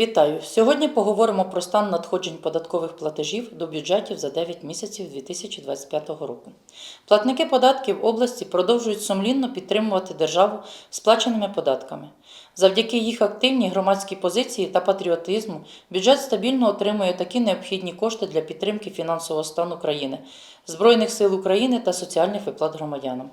Вітаю! Сьогодні поговоримо про стан надходжень податкових платежів до бюджетів за 9 місяців 2025 року. Платники податків області продовжують сумлінно підтримувати державу сплаченими податками. Завдяки їх активній громадській позиції та патріотизму бюджет стабільно отримує такі необхідні кошти для підтримки фінансового стану країни, Збройних сил України та соціальних виплат громадянам.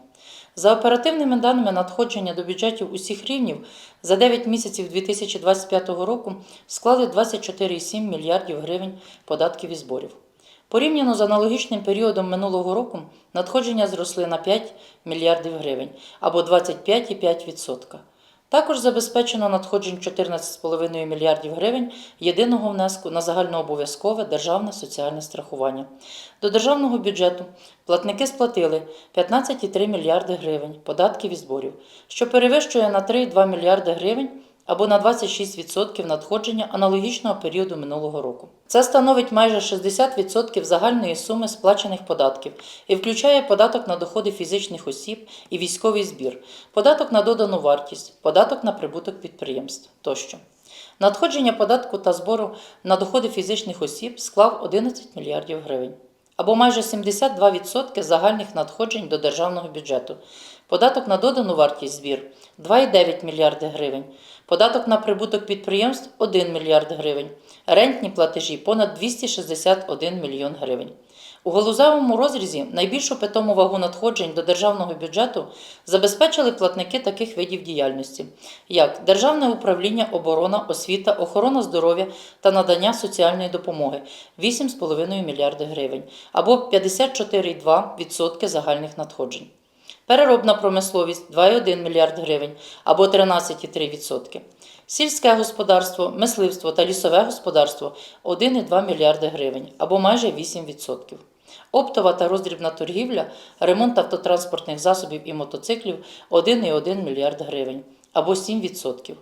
За оперативними даними надходження до бюджетів усіх рівнів за 9 місяців 2025 року склали 24,7 мільярдів гривень податків і зборів. Порівняно з аналогічним періодом минулого року надходження зросли на 5 мільярдів гривень або 25,5%. Також забезпечено надходжень 14,5 мільярдів гривень єдиного внеску на загальнообов'язкове державне соціальне страхування. До державного бюджету платники сплатили 15,3 мільярди гривень податків і зборів, що перевищує на 3,2 мільярди гривень або на 26% надходження аналогічного періоду минулого року. Це становить майже 60% загальної суми сплачених податків і включає податок на доходи фізичних осіб і військовий збір, податок на додану вартість, податок на прибуток підприємств тощо. Надходження податку та збору на доходи фізичних осіб склав 11 мільярдів гривень або майже 72% загальних надходжень до державного бюджету. Податок на додану вартість збір 2,9 мільярди гривень, податок на прибуток підприємств 1 мільярд гривень, рентні платежі понад 261 мільйон гривень. У галузевому розрізі найбільшу питому вагу надходжень до державного бюджету забезпечили платники таких видів діяльності, як Державне управління оборона, освіта, охорона здоров'я та надання соціальної допомоги 8,5 мільярди гривень або 54,2% загальних надходжень. Переробна промисловість 2,1 мільярд гривень або 13,3%. Сільське господарство, мисливство та лісове господарство 1,2 мільярди гривень або майже 8%. Оптова та роздрібна торгівля, ремонт автотранспортних засобів і мотоциклів 1,1 мільярд гривень або 7%.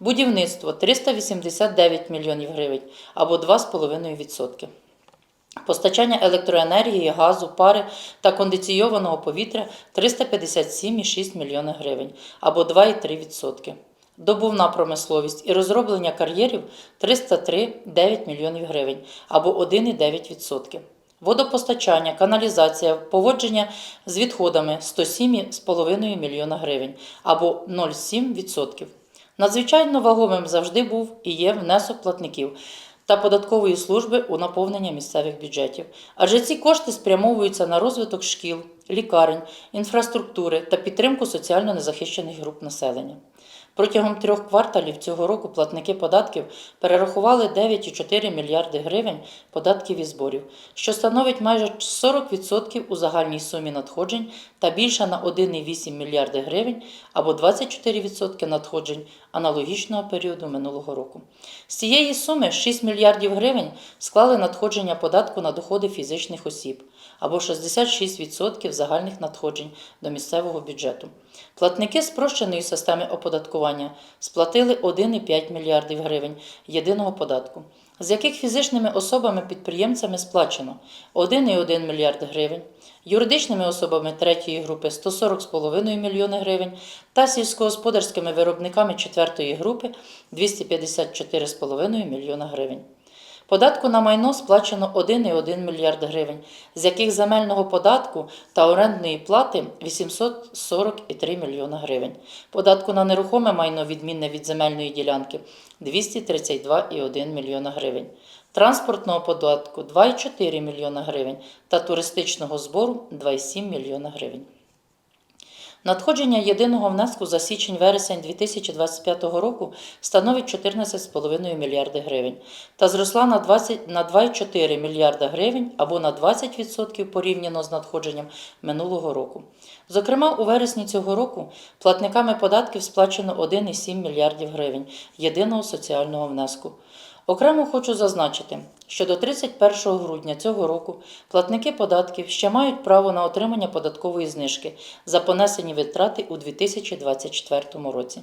Будівництво 389 мільйонів гривень або 2,5%. Постачання електроенергії, газу, пари та кондиційованого повітря 357,6 млн гривень або 2,3%. Добувна промисловість і розроблення кар'єрів 303,9 млн гривень або 1,9%. Водопостачання, каналізація, поводження з відходами 107,5 млн гривень або 0,7%. Надзвичайно вагомим завжди був і є внесок платників та податкової служби у наповнення місцевих бюджетів. Адже ці кошти спрямовуються на розвиток шкіл, лікарень, інфраструктури та підтримку соціально незахищених груп населення. Протягом трьох кварталів цього року платники податків перерахували 9,4 мільярди гривень податків і зборів, що становить майже 40% у загальній сумі надходжень та більше на 1,8 мільярди гривень або 24% надходжень аналогічного періоду минулого року. З цієї суми 6 мільярдів гривень склали надходження податку на доходи фізичних осіб або 66% загальних надходжень до місцевого бюджету. Платники спрощеної системи оподаткування сплатили 1,5 мільярдів гривень єдиного податку, з яких фізичними особами-підприємцями сплачено? 1,1 мільярд гривень, юридичними особами третьої групи 140,5 мільйони гривень. Та сільськогосподарськими виробниками четвертої групи 254,5 мільйона гривень. Податку на майно сплачено 1,1 мільярд гривень, з яких земельного податку та орендної плати 840,3 мільйона гривень. Податку на нерухоме майно відмінне від земельної ділянки 232,1 мільйона гривень. Транспортного податку 2,4 мільйона гривень та туристичного збору 2,7 мільйона гривень. Надходження єдиного внеску за січень-вересень 2025 року становить 14,5 мільярди гривень та зросла на 20 на 2,4 мільярда гривень або на 20% порівняно з надходженням минулого року. Зокрема, у вересні цього року платниками податків сплачено 1,7 мільярдів гривень єдиного соціального внеску. Окремо хочу зазначити, що до 31 грудня цього року платники податків ще мають право на отримання податкової знижки за понесені витрати у 2024 році.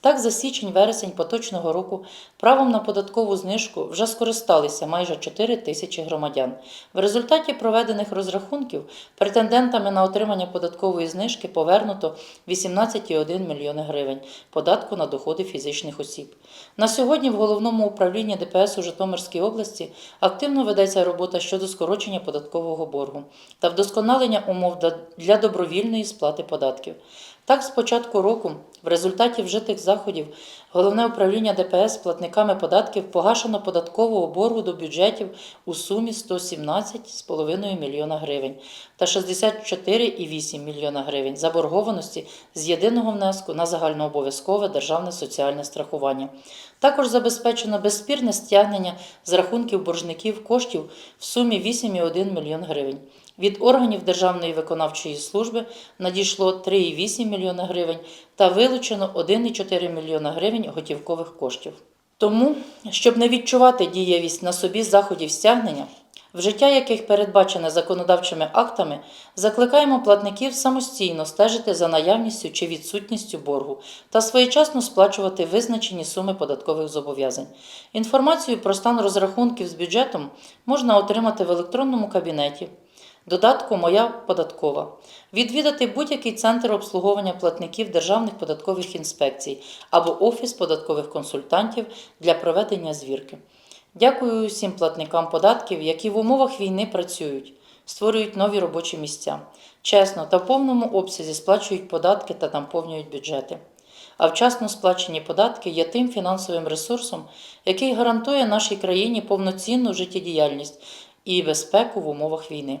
Так, за січень-вересень поточного року правом на податкову знижку вже скористалися майже 4 тисячі громадян. В результаті проведених розрахунків претендентами на отримання податкової знижки повернуто 18,1 мільйони гривень податку на доходи фізичних осіб. На сьогодні в головному управлінні ДПС у Житомирській області активно ведеться робота щодо скорочення податкового боргу та вдосконалення умов для добровільної сплати податків. Так, з початку року, в результаті вжитих заходів, головне управління ДПС платниками податків погашено податкового боргу до бюджетів у сумі 117,5 мільйона гривень та 64,8 мільйона гривень заборгованості з єдиного внеску на загальнообов'язкове державне соціальне страхування. Також забезпечено безспірне стягнення з рахунків боржників коштів в сумі 8,1 мільйон гривень. Від органів Державної виконавчої служби надійшло 3,8 мільйона гривень та вилучено 1,4 мільйона гривень готівкових коштів. Тому, щоб не відчувати дієвість на собі заходів стягнення, вжиття яких передбачене законодавчими актами, закликаємо платників самостійно стежити за наявністю чи відсутністю боргу та своєчасно сплачувати визначені суми податкових зобов'язань. Інформацію про стан розрахунків з бюджетом можна отримати в електронному кабінеті. Додатку Моя податкова. Відвідати будь-який центр обслуговування платників Державних податкових інспекцій або Офіс податкових консультантів для проведення звірки. Дякую усім платникам податків, які в умовах війни працюють, створюють нові робочі місця, чесно та в повному обсязі сплачують податки та наповнюють бюджети. А вчасно сплачені податки є тим фінансовим ресурсом, який гарантує нашій країні повноцінну життєдіяльність і безпеку в умовах війни.